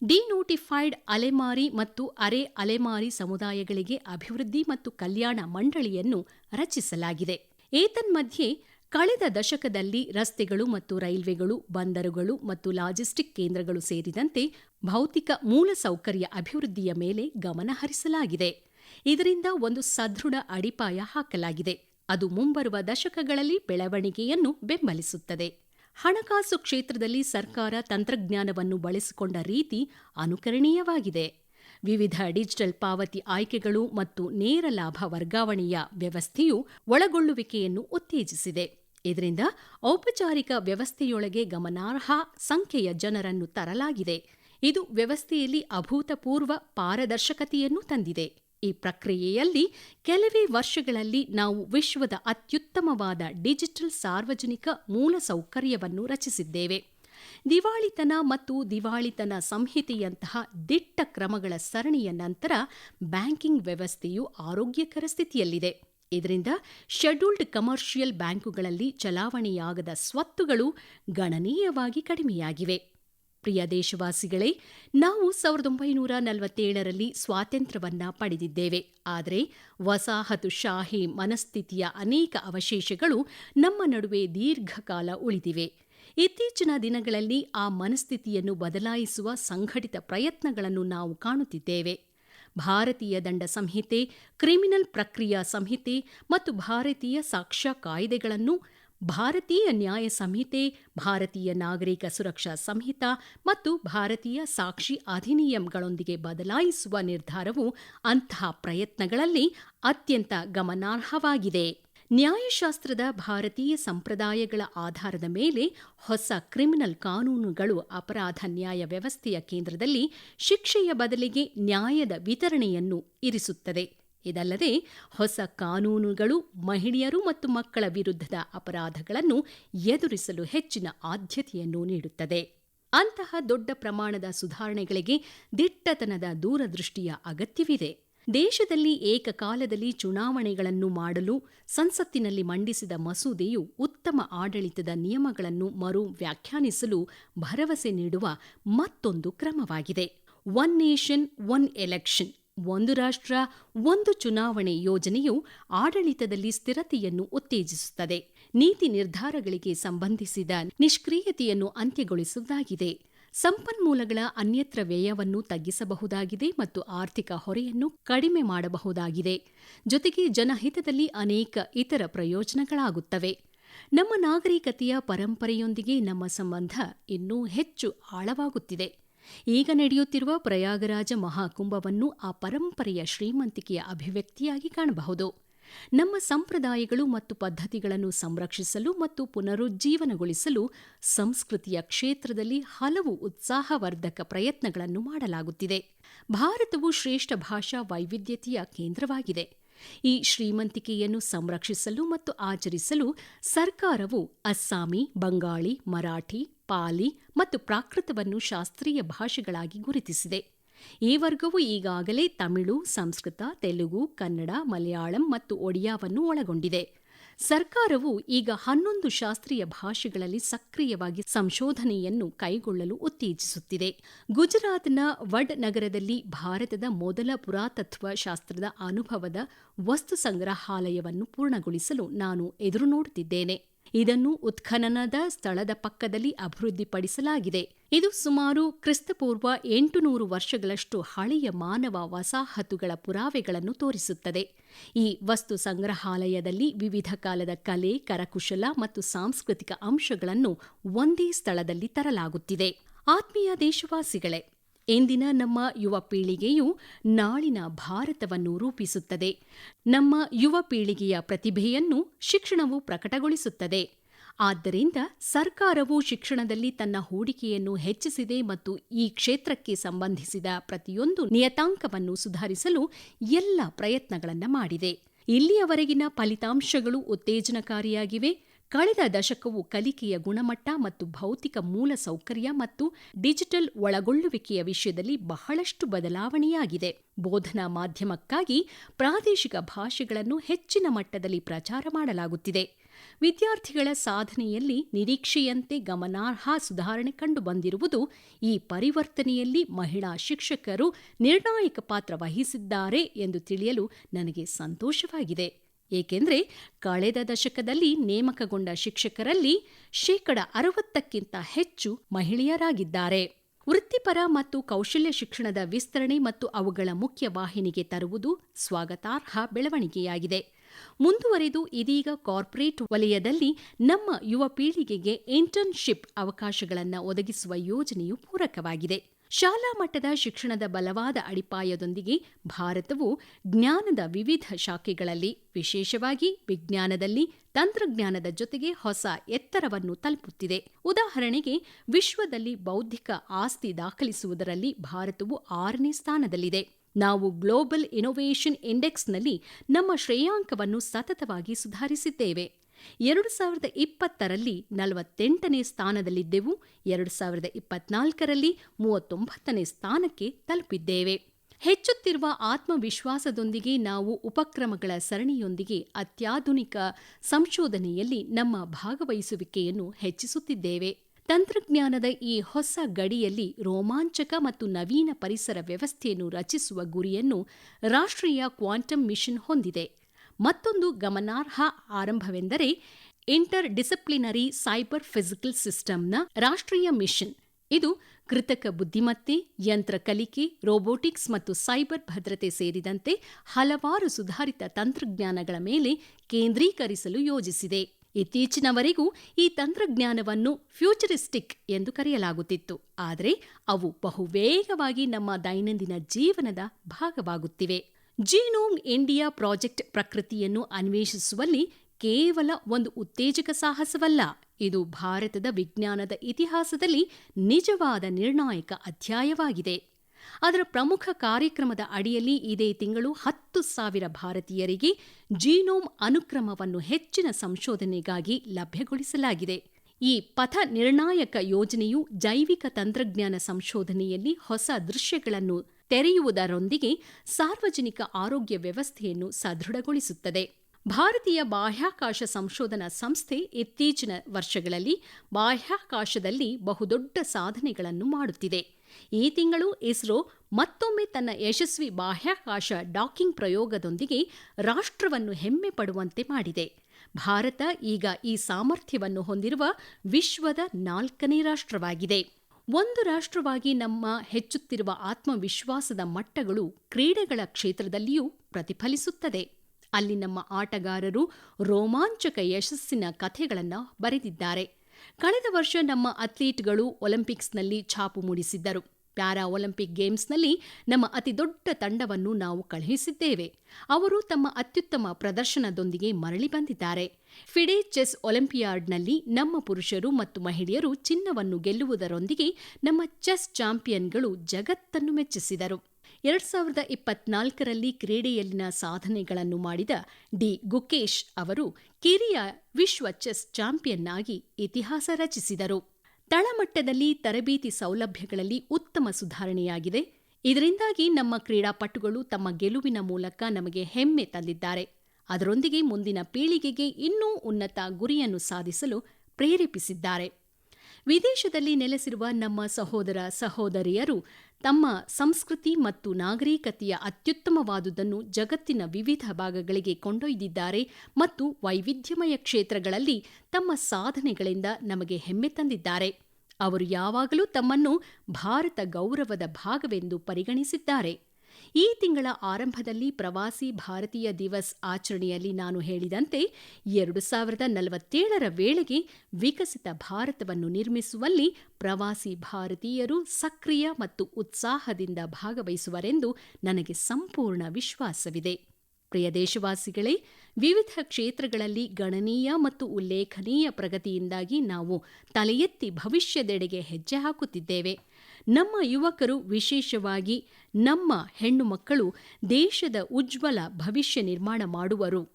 ಡಿನೋಟಿಫೈಡ್ ಅಲೆಮಾರಿ ಮತ್ತು ಅರೆ ಅಲೆಮಾರಿ ಸಮುದಾಯಗಳಿಗೆ ಅಭಿವೃದ್ಧಿ ಮತ್ತು ಕಲ್ಯಾಣ ಮಂಡಳಿಯನ್ನು ರಚಿಸಲಾಗಿದೆ. ಏತನ್ಮಧ್ಯೆ ಕಳೆದ ದಶಕದಲ್ಲಿ ರಸ್ತೆಗಳು ಮತ್ತು ರೈಲ್ವೆಗಳು, ಬಂದರುಗಳು ಮತ್ತು ಲಾಜಿಸ್ಟಿಕ್ ಕೇಂದ್ರಗಳು ಸೇರಿದಂತೆ ಭೌತಿಕ ಮೂಲಸೌಕರ್ಯ ಅಭಿವೃದ್ಧಿಯ ಮೇಲೆ ಗಮನ ಹರಿಸಲಾಗಿದೆ. ಇದರಿಂದ ಒಂದು ಸದೃಢ ಅಡಿಪಾಯ ಹಾಕಲಾಗಿದೆ. ಅದು ಮುಂಬರುವ ದಶಕಗಳಲ್ಲಿ ಬೆಳವಣಿಗೆಯನ್ನು ಬೆಂಬಲಿಸುತ್ತದೆ. ಹಣಕಾಸು ಕ್ಷೇತ್ರದಲ್ಲಿ ಸರ್ಕಾರ ತಂತ್ರಜ್ಞಾನವನ್ನು ಬಳಸಿಕೊಂಡ ರೀತಿ ಅನುಕರಣೀಯವಾಗಿದೆ. ವಿವಿಧ ಡಿಜಿಟಲ್ ಪಾವತಿ ಆಯ್ಕೆಗಳು ಮತ್ತು ನೇರ ಲಾಭ ವರ್ಗಾವಣೆಯ ವ್ಯವಸ್ಥೆಯು ಒಳಗೊಳ್ಳುವಿಕೆಯನ್ನು ಉತ್ತೇಜಿಸಿದೆ. ಇದರಿಂದ ಔಪಚಾರಿಕ ವ್ಯವಸ್ಥೆಯೊಳಗೆ ಗಮನಾರ್ಹ ಸಂಖ್ಯೆಯ ಜನರನ್ನು ತರಲಾಗಿದೆ. ಇದು ವ್ಯವಸ್ಥೆಯಲ್ಲಿ ಅಭೂತಪೂರ್ವ ಪಾರದರ್ಶಕತೆಯನ್ನು ತಂದಿದೆ. ಈ ಪ್ರಕ್ರಿಯೆಯಲ್ಲಿ ಕೆಲವೇ ವರ್ಷಗಳಲ್ಲಿ ನಾವು ವಿಶ್ವದ ಅತ್ಯುತ್ತಮವಾದ ಡಿಜಿಟಲ್ ಸಾರ್ವಜನಿಕ ಮೂಲಸೌಕರ್ಯವನ್ನು ರಚಿಸಿದ್ದೇವೆ. ದಿವಾಳಿತನ ಮತ್ತು ದಿವಾಳಿತನ ಸಂಹಿತೆಯಂತಹ ದಿಟ್ಟ ಕ್ರಮಗಳ ಸರಣಿಯ ನಂತರ ಬ್ಯಾಂಕಿಂಗ್ ವ್ಯವಸ್ಥೆಯು ಆರೋಗ್ಯಕರ ಸ್ಥಿತಿಯಲ್ಲಿದೆ. ಇದರಿಂದ ಶೆಡ್ಯೂಲ್ಡ್ ಕಮರ್ಷಿಯಲ್ ಬ್ಯಾಂಕುಗಳಲ್ಲಿ ಚಲಾವಣೆಯಾಗದ ಸ್ವತ್ತುಗಳು ಗಣನೀಯವಾಗಿ ಕಡಿಮೆಯಾಗಿವೆ. ಪ್ರಿಯ ದೇಶವಾಸಿಗಳೇ, ನಾವು ಸಾವಿರದ ಒಂಬೈನೂರ ನಲವತ್ತೇಳರಲ್ಲಿ ಸ್ವಾತಂತ್ರ್ಯವನ್ನ ಪಡೆದಿದ್ದೇವೆ. ಆದರೆ ವಸಾಹತುಶಾಹಿ ಮನಸ್ಥಿತಿಯ ಅನೇಕ ಅವಶೇಷಗಳು ನಮ್ಮ ನಡುವೆ ದೀರ್ಘಕಾಲ ಉಳಿದಿವೆ. ಇತ್ತೀಚಿನ ದಿನಗಳಲ್ಲಿ ಆ ಮನಸ್ಥಿತಿಯನ್ನು ಬದಲಾಯಿಸುವ ಸಂಘಟಿತ ಪ್ರಯತ್ನಗಳನ್ನು ನಾವು ಕಾಣುತ್ತಿದ್ದೇವೆ. ಭಾರತೀಯ ದಂಡ ಸಂಹಿತೆ, ಕ್ರಿಮಿನಲ್ ಪ್ರಕ್ರಿಯಾ ಸಂಹಿತೆ ಮತ್ತು ಭಾರತೀಯ ಸಾಕ್ಷ್ಯ ಕಾಯ್ದೆಗಳನ್ನು ಭಾರತೀಯ ನ್ಯಾಯ ಸಂಹಿತೆ, ಭಾರತೀಯ ನಾಗರಿಕ ಸುರಕ್ಷಾ ಸಂಹಿತ ಮತ್ತು ಭಾರತೀಯ ಸಾಕ್ಷಿ ಅಧಿನಿಯಂಗಳೊಂದಿಗೆ ಬದಲಾಯಿಸುವ ನಿರ್ಧಾರವು ಅಂತಹ ಪ್ರಯತ್ನಗಳಲ್ಲಿ ಅತ್ಯಂತ ಗಮನಾರ್ಹವಾಗಿದೆ. ನ್ಯಾಯಶಾಸ್ತ್ರದ ಭಾರತೀಯ ಸಂಪ್ರದಾಯಗಳ ಆಧಾರದ ಮೇಲೆ ಹೊಸ ಕ್ರಿಮಿನಲ್ ಕಾನೂನುಗಳು ಅಪರಾಧ ನ್ಯಾಯ ವ್ಯವಸ್ಥೆಯ ಕೇಂದ್ರದಲ್ಲಿ ಶಿಕ್ಷೆಯ ಬದಲಿಗೆ ನ್ಯಾಯದ ವಿತರಣೆಯನ್ನು ಇರಿಸುತ್ತದೆ. ಇದಲ್ಲದೆ ಹೊಸ ಕಾನೂನುಗಳು ಮಹಿಳೆಯರು ಮತ್ತು ಮಕ್ಕಳ ವಿರುದ್ಧದ ಅಪರಾಧಗಳನ್ನು ಎದುರಿಸಲು ಹೆಚ್ಚಿನ ಆದ್ಯತೆಯನ್ನು ನೀಡುತ್ತದೆ. ಅಂತಹ ದೊಡ್ಡ ಪ್ರಮಾಣದ ಸುಧಾರಣೆಗಳಿಗೆ ದಿಟ್ಟತನದ ದೂರದೃಷ್ಟಿಯ ಅಗತ್ಯವಿದೆ. ದೇಶದಲ್ಲಿ ಏಕಕಾಲದಲ್ಲಿ ಚುನಾವಣೆಗಳನ್ನು ಮಾಡಲು ಸಂಸತ್ತಿನಲ್ಲಿ ಮಂಡಿಸಿದ ಮಸೂದೆಯು ಉತ್ತಮ ಆಡಳಿತದ ನಿಯಮಗಳನ್ನು ಮರು ವ್ಯಾಖ್ಯಾನಿಸಲು ಭರವಸೆ ನೀಡುವ ಮತ್ತೊಂದು ಕ್ರಮವಾಗಿದೆ. ಒನ್ ನೇಷನ್ ಒನ್ ಎಲೆಕ್ಷನ್ ಒಂದು ರಾಷ್ಟ್ರ, ಒಂದು ಚುನಾವಣೆ ಯೋಜನೆಯು ಆಡಳಿತದಲ್ಲಿ ಸ್ಥಿರತೆಯನ್ನು ಉತ್ತೇಜಿಸುತ್ತದೆ. ನೀತಿ ನಿರ್ಧಾರಗಳಿಗೆ ಸಂಬಂಧಿಸಿದ ನಿಷ್ಕ್ರಿಯತೆಯನ್ನು ಅಂತ್ಯಗೊಳಿಸುವುದಾಗಿದೆ. ಸಂಪನ್ಮೂಲಗಳ ಅನ್ಯತ್ರ ವ್ಯಯವನ್ನು ತಗ್ಗಿಸಬಹುದಾಗಿದೆ ಮತ್ತು ಆರ್ಥಿಕ ಹೊರೆಯನ್ನು ಕಡಿಮೆ ಮಾಡಬಹುದಾಗಿದೆ. ಜೊತೆಗೆ ಜನಹಿತದಲ್ಲಿ ಅನೇಕ ಇತರ ಪ್ರಯೋಜನಗಳಾಗುತ್ತವೆ. ನಮ್ಮ ನಾಗರಿಕತೆಯ ಪರಂಪರೆಯೊಂದಿಗೆ ನಮ್ಮ ಸಂಬಂಧ ಇನ್ನೂ ಹೆಚ್ಚು ಆಳವಾಗುತ್ತಿದೆ. ಈಗ ನಡೆಯುತ್ತಿರುವ ಪ್ರಯಾಗರಾಜ ಮಹಾಕುಂಭವನ್ನು ಆ ಪರಂಪರೆಯ ಶ್ರೀಮಂತಿಕೆಯ ಅಭಿವ್ಯಕ್ತಿಯಾಗಿ ಕಾಣಬಹುದು. ನಮ್ಮ ಸಂಪ್ರದಾಯಗಳು ಮತ್ತು ಪದ್ಧತಿಗಳನ್ನು ಸಂರಕ್ಷಿಸಲು ಮತ್ತು ಪುನರುಜ್ಜೀವನಗೊಳಿಸಲು ಸಂಸ್ಕೃತಿಯ ಕ್ಷೇತ್ರದಲ್ಲಿ ಹಲವು ಉತ್ಸಾಹವರ್ಧಕ ಪ್ರಯತ್ನಗಳನ್ನು ಮಾಡಲಾಗುತ್ತಿದೆ. ಭಾರತವು ಶ್ರೇಷ್ಠ ಭಾಷಾ ವೈವಿಧ್ಯತೆಯ ಕೇಂದ್ರವಾಗಿದೆ. ಈ ಶ್ರೀಮಂತಿಕೆಯನ್ನು ಸಂರಕ್ಷಿಸಲು ಮತ್ತು ಆಚರಿಸಲು ಸರ್ಕಾರವು ಅಸ್ಸಾಮಿ, ಬಂಗಾಳಿ, ಮರಾಠಿ, ಪಾಲಿ ಮತ್ತು ಪ್ರಾಕೃತವನ್ನು ಶಾಸ್ತ್ರೀಯ ಭಾಷೆಗಳಾಗಿ ಗುರುತಿಸಿದೆ. ಈ ವರ್ಗವು ಈಗಾಗಲೇ ತಮಿಳು, ಸಂಸ್ಕೃತ, ತೆಲುಗು, ಕನ್ನಡ, ಮಲಯಾಳಂ ಮತ್ತು ಒಡಿಯಾವನ್ನು ಒಳಗೊಂಡಿದೆ. ಸರ್ಕಾರವು ಈಗ ಹನ್ನೊಂದು ಶಾಸ್ತ್ರೀಯ ಭಾಷೆಗಳಲ್ಲಿ ಸಕ್ರಿಯವಾಗಿ ಸಂಶೋಧನೆಯನ್ನು ಕೈಗೊಳ್ಳಲು ಉತ್ತೇಜಿಸುತ್ತಿದೆ. ಗುಜರಾತ್ನ ವಡ್ ನಗರದಲ್ಲಿ ಭಾರತದ ಮೊದಲ ಪುರಾತತ್ವ ಶಾಸ್ತ್ರದ ಅನುಭವದ ವಸ್ತು ಸಂಗ್ರಹಾಲಯವನ್ನು ಪೂರ್ಣಗೊಳಿಸಲು ನಾನು ಎದುರು ನೋಡುತ್ತಿದ್ದೇನೆ. ಇದನ್ನು ಉತ್ಖನನದ ಸ್ಥಳದ ಪಕ್ಕದಲ್ಲಿ ಅಭಿವೃದ್ಧಿಪಡಿಸಲಾಗಿದೆ. ಇದು ಸುಮಾರು ಕ್ರಿಸ್ತಪೂರ್ವ ಎಂಟುನೂರು ವರ್ಷಗಳಷ್ಟು ಹಳೆಯ ಮಾನವ ವಸಾಹತುಗಳ ಪುರಾವೆಗಳನ್ನು ತೋರಿಸುತ್ತದೆ. ಈ ವಸ್ತು ಸಂಗ್ರಹಾಲಯದಲ್ಲಿ ವಿವಿಧ ಕಾಲದ ಕಲೆ, ಕರಕುಶಲ ಮತ್ತು ಸಾಂಸ್ಕೃತಿಕ ಅಂಶಗಳನ್ನು ಒಂದೇ ಸ್ಥಳದಲ್ಲಿ ತರಲಾಗುತ್ತಿದೆ. ಆತ್ಮೀಯ ದೇಶವಾಸಿಗಳೇ ಇಂದಿನ ನಮ್ಮ ಯುವ ಪೀಳಿಗೆಯು ನಾಳಿನ ಭಾರತವನ್ನು ರೂಪಿಸುತ್ತದೆ. ನಮ್ಮ ಯುವ ಪೀಳಿಗೆಯ ಪ್ರತಿಭೆಯನ್ನು ಶಿಕ್ಷಣವು ಪ್ರಕಟಗೊಳಿಸುತ್ತದೆ. ಆದ್ದರಿಂದ ಸರ್ಕಾರವು ಶಿಕ್ಷಣದಲ್ಲಿ ತನ್ನ ಹೂಡಿಕೆಯನ್ನು ಹೆಚ್ಚಿಸಿದೆ ಮತ್ತು ಈ ಕ್ಷೇತ್ರಕ್ಕೆ ಸಂಬಂಧಿಸಿದ ಪ್ರತಿಯೊಂದು ನಿಯತಾಂಕವನ್ನು ಸುಧಾರಿಸಲು ಎಲ್ಲ ಪ್ರಯತ್ನಗಳನ್ನು ಮಾಡಿದೆ. ಇಲ್ಲಿಯವರೆಗಿನ ಫಲಿತಾಂಶಗಳು ಉತ್ತೇಜನಕಾರಿಯಾಗಿವೆ. ಕಳೆದ ದಶಕವು ಕಲಿಕೆಯ ಗುಣಮಟ್ಟ ಮತ್ತು ಭೌತಿಕ ಮೂಲ ಸೌಕರ್ಯ ಮತ್ತು ಡಿಜಿಟಲ್ ಒಳಗೊಳ್ಳುವಿಕೆಯ ವಿಷಯದಲ್ಲಿ ಬಹಳಷ್ಟು ಬದಲಾವಣೆಯಾಗಿದೆ. ಬೋಧನಾ ಮಾಧ್ಯಮಕ್ಕಾಗಿ ಪ್ರಾದೇಶಿಕ ಭಾಷೆಗಳನ್ನು ಹೆಚ್ಚಿನ ಮಟ್ಟದಲ್ಲಿ ಪ್ರಚಾರ ಮಾಡಲಾಗುತ್ತಿದೆ. ವಿದ್ಯಾರ್ಥಿಗಳ ಸಾಧನೆಯಲ್ಲಿ ನಿರೀಕ್ಷೆಯಂತೆ ಗಮನಾರ್ಹ ಸುಧಾರಣೆ ಕಂಡುಬಂದಿರುವುದು ಈ ಪರಿವರ್ತನೆಯಲ್ಲಿ ಮಹಿಳಾ ಶಿಕ್ಷಕರು ನಿರ್ಣಾಯಕ ಪಾತ್ರ ವಹಿಸಿದ್ದಾರೆ ಎಂದು ತಿಳಿಯಲು ನನಗೆ ಸಂತೋಷವಾಗಿದೆ. ಏಕೆಂದರೆ ಕಳೆದ ದಶಕದಲ್ಲಿ ನೇಮಕಗೊಂಡ ಶಿಕ್ಷಕರಲ್ಲಿ ಶೇಕಡ ಅರವತ್ತಕ್ಕಿಂತ ಹೆಚ್ಚು ಮಹಿಳೆಯರಾಗಿದ್ದಾರೆ. ವೃತ್ತಿಪರ ಮತ್ತು ಕೌಶಲ್ಯ ಶಿಕ್ಷಣದ ವಿಸ್ತರಣೆ ಮತ್ತು ಅವುಗಳ ಮುಖ್ಯ ವಾಹಿನಿಗೆ ತರುವುದು ಸ್ವಾಗತಾರ್ಹ ಬೆಳವಣಿಗೆಯಾಗಿದೆ. ಮುಂದುವರೆದು ಇದೀಗ ಕಾರ್ಪೊರೇಟ್ ವಲಯದಲ್ಲಿ ನಮ್ಮ ಯುವ ಪೀಳಿಗೆಗೆ ಇಂಟರ್ನ್ಶಿಪ್ ಅವಕಾಶಗಳನ್ನು ಒದಗಿಸುವ ಯೋಜನೆಯು ಪೂರಕವಾಗಿದೆ. ಶಾಲಾ ಮಟ್ಟದ ಶಿಕ್ಷಣದ ಬಲವಾದ ಅಡಿಪಾಯದೊಂದಿಗೆ ಭಾರತವು ಜ್ಞಾನದ ವಿವಿಧ ಶಾಖೆಗಳಲ್ಲಿ, ವಿಶೇಷವಾಗಿ ವಿಜ್ಞಾನದಲ್ಲಿ ತಂತ್ರಜ್ಞಾನದ ಜೊತೆಗೆ ಹೊಸ ಎತ್ತರವನ್ನು ತಲುಪುತ್ತಿದೆ. ಉದಾಹರಣೆಗೆ, ವಿಶ್ವದಲ್ಲಿ ಬೌದ್ಧಿಕ ಆಸ್ತಿ ದಾಖಲಿಸುವುದರಲ್ಲಿ ಭಾರತವು ಆರನೇ ಸ್ಥಾನದಲ್ಲಿದೆ. ನಾವು ಗ್ಲೋಬಲ್ ಇನೋವೇಷನ್ ಇಂಡೆಕ್ಸ್ನಲ್ಲಿ ನಮ್ಮ ಶ್ರೇಯಾಂಕವನ್ನು ಸತತವಾಗಿ ಸುಧಾರಿಸಿದ್ದೇವೆ. ಎರಡು ಸಾವಿರದ ಇಪ್ಪತ್ತರಲ್ಲಿ ನಲವತ್ತೆಂಟನೇ ಸ್ಥಾನದಲ್ಲಿದ್ದೆವು. ಎರಡು ಸಾವಿರದ ಇಪ್ಪತ್ನಾಲ್ಕರಲ್ಲಿ ಮೂವತ್ತೊಂಬತ್ತನೇ ಸ್ಥಾನಕ್ಕೆ ತಲುಪಿದ್ದೇವೆ. ಹೆಚ್ಚುತ್ತಿರುವ ಆತ್ಮವಿಶ್ವಾಸದೊಂದಿಗೆ ನಾವು ಉಪಕ್ರಮಗಳ ಸರಣಿಯೊಂದಿಗೆ ಅತ್ಯಾಧುನಿಕ ಸಂಶೋಧನೆಯಲ್ಲಿ ನಮ್ಮ ಭಾಗವಹಿಸುವಿಕೆಯನ್ನು ಹೆಚ್ಚಿಸುತ್ತಿದ್ದೇವೆ. ತಂತ್ರಜ್ಞಾನದ ಈ ಹೊಸ ಗಡಿಯಲ್ಲಿ ರೋಮಾಂಚಕ ಮತ್ತು ನವೀನ ಪರಿಸರ ವ್ಯವಸ್ಥೆಯನ್ನು ರಚಿಸುವ ಗುರಿಯನ್ನು ರಾಷ್ಟ್ರೀಯ ಕ್ವಾಂಟಮ್ ಮಿಷನ್ ಹೊಂದಿದೆ. ಮತ್ತೊಂದು ಗಮನಾರ್ಹ ಆರಂಭವೆಂದರೆ ಇಂಟರ್ ಡಿಸಿಪ್ಲಿನರಿ ಸೈಬರ್ ಫಿಸಿಕಲ್ ಸಿಸ್ಟಮ್ನ ರಾಷ್ಟ್ರೀಯ ಮಿಷನ್. ಇದು ಕೃತಕ ಬುದ್ಧಿಮತ್ತೆ, ಯಂತ್ರ ಕಲಿಕೆ, ರೋಬೋಟಿಕ್ಸ್ ಮತ್ತು ಸೈಬರ್ ಭದ್ರತೆ ಸೇರಿದಂತೆ ಹಲವಾರು ಸುಧಾರಿತ ತಂತ್ರಜ್ಞಾನಗಳ ಮೇಲೆ ಕೇಂದ್ರೀಕರಿಸಲು ಯೋಜಿಸಿದೆ. ಇತ್ತೀಚಿನವರೆಗೂ ಈ ತಂತ್ರಜ್ಞಾನವನ್ನು ಫ್ಯೂಚರಿಸ್ಟಿಕ್ ಎಂದು ಕರೆಯಲಾಗುತ್ತಿತ್ತು. ಆದರೆ ಅವು ಬಹುವೇಗವಾಗಿ ನಮ್ಮ ದೈನಂದಿನ ಜೀವನದ ಭಾಗವಾಗುತ್ತಿವೆ. ಜೀನೋಮ್ ಇಂಡಿಯಾ ಪ್ರಾಜೆಕ್ಟ್ ಪ್ರಕೃತಿಯನ್ನು ಅನ್ವೇಷಿಸುವಲ್ಲಿ ಕೇವಲ ಒಂದು ಉತ್ತೇಜಕ ಸಾಹಸವಲ್ಲ. ಇದು ಭಾರತದ ವಿಜ್ಞಾನದ ಇತಿಹಾಸದಲ್ಲಿ ನಿಜವಾದ ನಿರ್ಣಾಯಕ ಅಧ್ಯಾಯವಾಗಿದೆ. ಅದರ ಪ್ರಮುಖ ಕಾರ್ಯಕ್ರಮದ ಅಡಿಯಲ್ಲಿ ಇದೇ ತಿಂಗಳು ಹತ್ತು ಸಾವಿರ ಭಾರತೀಯರಿಗೆ ಜೀನೋಮ್ ಅನುಕ್ರಮವನ್ನು ಹೆಚ್ಚಿನ ಸಂಶೋಧನೆಗಾಗಿ ಲಭ್ಯಗೊಳಿಸಲಾಗಿದೆ. ಈ ಪಥ ನಿರ್ಣಾಯಕ ಯೋಜನೆಯು ಜೈವಿಕ ತಂತ್ರಜ್ಞಾನ ಸಂಶೋಧನೆಯಲ್ಲಿ ಹೊಸ ದೃಶ್ಯಗಳನ್ನು ತೆರೆಯುವುದರೊಂದಿಗೆ ಸಾರ್ವಜನಿಕ ಆರೋಗ್ಯ ವ್ಯವಸ್ಥೆಯನ್ನು ಸದೃಢಗೊಳಿಸುತ್ತದೆ. ಭಾರತೀಯ ಬಾಹ್ಯಾಕಾಶ ಸಂಶೋಧನಾ ಸಂಸ್ಥೆ ಇತ್ತೀಚಿನ ವರ್ಷಗಳಲ್ಲಿ ಬಾಹ್ಯಾಕಾಶದಲ್ಲಿ ಬಹುದೊಡ್ಡ ಸಾಧನೆಗಳನ್ನು ಮಾಡುತ್ತಿದೆ. ಈ ತಿಂಗಳು ಇಸ್ರೋ ಮತ್ತೊಮ್ಮೆ ತನ್ನ ಯಶಸ್ವಿ ಬಾಹ್ಯಾಕಾಶ ಡಾಕಿಂಗ್ ಪ್ರಯೋಗದೊಂದಿಗೆ ರಾಷ್ಟ್ರವನ್ನು ಹೆಮ್ಮೆ ಪಡುವಂತೆ ಮಾಡಿದೆ. ಭಾರತ ಈಗ ಈ ಸಾಮರ್ಥ್ಯವನ್ನು ಹೊಂದಿರುವ ವಿಶ್ವದ ನಾಲ್ಕನೇ ರಾಷ್ಟ್ರವಾಗಿದೆ. ಒಂದು ರಾಷ್ಟ್ರವಾಗಿ ನಮ್ಮ ಹೆಚ್ಚುತ್ತಿರುವ ಆತ್ಮವಿಶ್ವಾಸದ ಮಟ್ಟಗಳು ಕ್ರೀಡೆಗಳ ಕ್ಷೇತ್ರದಲ್ಲಿಯೂ ಪ್ರತಿಫಲಿಸುತ್ತದೆ. ಅಲ್ಲಿ ನಮ್ಮ ಆಟಗಾರರು ರೋಮಾಂಚಕ ಯಶಸ್ಸಿನ ಕಥೆಗಳನ್ನು ಬರೆದಿದ್ದಾರೆ. ಕಳೆದ ವರ್ಷ ನಮ್ಮ ಅಥ್ಲೀಟ್ಗಳು ಒಲಿಂಪಿಕ್ಸ್ನಲ್ಲಿ ಛಾಪು ಮೂಡಿಸಿದ್ದರು. ಪ್ಯಾರಾ ಒಲಿಂಪಿಕ್ ಗೇಮ್ಸ್ನಲ್ಲಿ ನಮ್ಮ ಅತಿದೊಡ್ಡ ತಂಡವನ್ನು ನಾವು ಕಳುಹಿಸಿದ್ದೇವೆ. ಅವರು ತಮ್ಮ ಅತ್ಯುತ್ತಮ ಪ್ರದರ್ಶನದೊಂದಿಗೆ ಮರಳಿ ಬಂದಿದ್ದಾರೆ. ಫಿಡೆ ಚೆಸ್ ಒಲಿಂಪಿಯಾಡ್ನಲ್ಲಿ ನಮ್ಮ ಪುರುಷರು ಮತ್ತು ಮಹಿಳೆಯರು ಚಿನ್ನವನ್ನು ಗೆಲ್ಲುವುದರೊಂದಿಗೆ ನಮ್ಮ ಚೆಸ್ ಚಾಂಪಿಯನ್ಗಳು ಜಗತ್ತನ್ನು ಮೆಚ್ಚಿಸಿದರು. ಎರಡ್ ಸಾವಿರದ ಇಪ್ಪತ್ನಾಲ್ಕರಲ್ಲಿ ಕ್ರೀಡೆಯಲ್ಲಿನ ಸಾಧನೆಗಳನ್ನು ಮಾಡಿದ ಡಿ. ಗುಕೇಶ್ ಅವರು ಕಿರಿಯ ವಿಶ್ವ ಚೆಸ್ ಚಾಂಪಿಯನ್ ಆಗಿ ಇತಿಹಾಸ ರಚಿಸಿದರು. ತಳಮಟ್ಟದಲ್ಲಿ ತರಬೇತಿ ಸೌಲಭ್ಯಗಳಲ್ಲಿ ಉತ್ತಮ ಸುಧಾರಣೆಯಾಗಿದೆ. ಇದರಿಂದಾಗಿ ನಮ್ಮ ಕ್ರೀಡಾಪಟುಗಳು ತಮ್ಮ ಗೆಲುವಿನ ಮೂಲಕ ನಮಗೆ ಹೆಮ್ಮೆ ತಂದಿದ್ದಾರೆ. ಅದರೊಂದಿಗೆ ಮುಂದಿನ ಪೀಳಿಗೆಗೆ ಇನ್ನೂ ಉನ್ನತ ಗುರಿಯನ್ನು ಸಾಧಿಸಲು ಪ್ರೇರೇಪಿಸಿದ್ದಾರೆ. ವಿದೇಶದಲ್ಲಿ ನೆಲೆಸಿರುವ ನಮ್ಮ ಸಹೋದರ ಸಹೋದರಿಯರು ತಮ್ಮ ಸಂಸ್ಕೃತಿ ಮತ್ತು ನಾಗರಿಕತೆಯ ಅತ್ಯುತ್ತಮವಾದುದನ್ನು ಜಗತ್ತಿನ ವಿವಿಧ ಭಾಗಗಳಿಗೆ ಕೊಂಡೊಯ್ದಿದ್ದಾರೆ ಮತ್ತು ವೈವಿಧ್ಯಮಯ ಕ್ಷೇತ್ರಗಳಲ್ಲಿ ತಮ್ಮ ಸಾಧನೆಗಳಿಂದ ನಮಗೆ ಹೆಮ್ಮೆ ತಂದಿದ್ದಾರೆ. ಅವರು ಯಾವಾಗಲೂ ತಮ್ಮನ್ನು ಭಾರತ ಗೌರವದ ಭಾಗವೆಂದು ಪರಿಗಣಿಸಿದ್ದಾರೆ. ಈ ತಿಂಗಳ ಆರಂಭದಲ್ಲಿ ಪ್ರವಾಸಿ ಭಾರತೀಯ ದಿವಸ್ ಆಚರಣೆಯಲ್ಲಿ ನಾನು ಹೇಳಿದಂತೆ ಎರಡು ಸಾವಿರದ ನಲವತ್ತೇಳರ ವೇಳೆಗೆ ವಿಕಸಿತ ಭಾರತವನ್ನು ನಿರ್ಮಿಸುವಲ್ಲಿ ಪ್ರವಾಸಿ ಭಾರತೀಯರು ಸಕ್ರಿಯ ಮತ್ತು ಉತ್ಸಾಹದಿಂದ ಭಾಗವಹಿಸುವರೆಂದು ನನಗೆ ಸಂಪೂರ್ಣ ವಿಶ್ವಾಸವಿದೆ. ಪ್ರಿಯ ದೇಶವಾಸಿಗಳೇ, ವಿವಿಧ ಕ್ಷೇತ್ರಗಳಲ್ಲಿ ಗಣನೀಯ ಮತ್ತು ಉಲ್ಲೇಖನೀಯ ಪ್ರಗತಿಯಿಂದಾಗಿ ನಾವು ತಲೆಯೆತ್ತಿ ಭವಿಷ್ಯದೆಡೆಗೆ ಹೆಜ್ಜೆ ಹಾಕುತ್ತಿದ್ದೇವೆ. ನಮ್ಮ ಯುವಕರು ವಿಶೇಷವಾಗಿ ನಮ್ಮ ಹೆಣ್ಣು ಮಕ್ಕಳು ದೇಶದ ಉಜ್ವಲ ಭವಿಷ್ಯ ನಿರ್ಮಾಣ ಮಾಡುವರು.